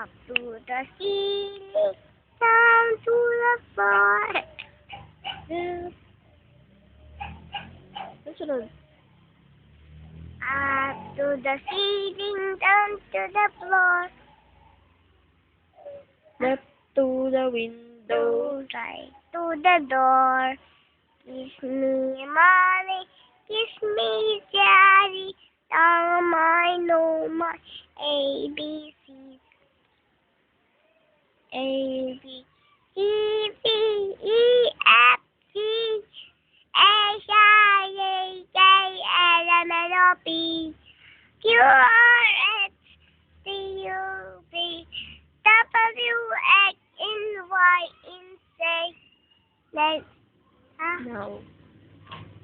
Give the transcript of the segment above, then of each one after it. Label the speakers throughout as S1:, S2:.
S1: Up to the ceiling, down to the floor.
S2: Susunod.
S1: Up to the ceiling, down to the floor.
S2: Left to the window.
S1: Right to the door. Kiss me, Molly. Kiss me, Daddy. Down I know my ABCs. A, B, C, D, E, F, G, H, I, J, K, L, M, N, O, P, Q, R, S, T, U, V, W, X, and Y, and Z. Let's, huh?
S2: No.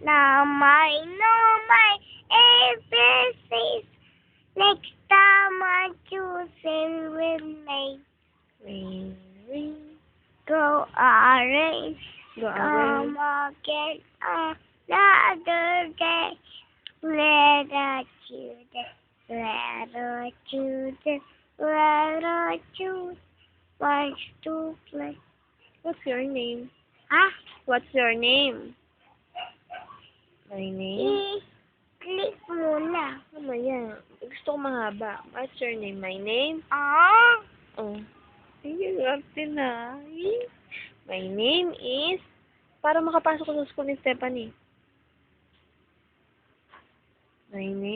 S1: Now I know my Go orange.
S2: Go
S1: Come again another day. Us choose. Let us choose. Let. Wants to play.
S2: What's your name?
S1: Ah,
S2: What's your name? My name?
S1: i-click muna.
S2: Mamaya. Gusto ko mahaba. What's your name? My name?
S1: Ah,
S2: Oh. Ay, arte na. Ay. My name is... Para makapasok sa school ni Stephanie. My name?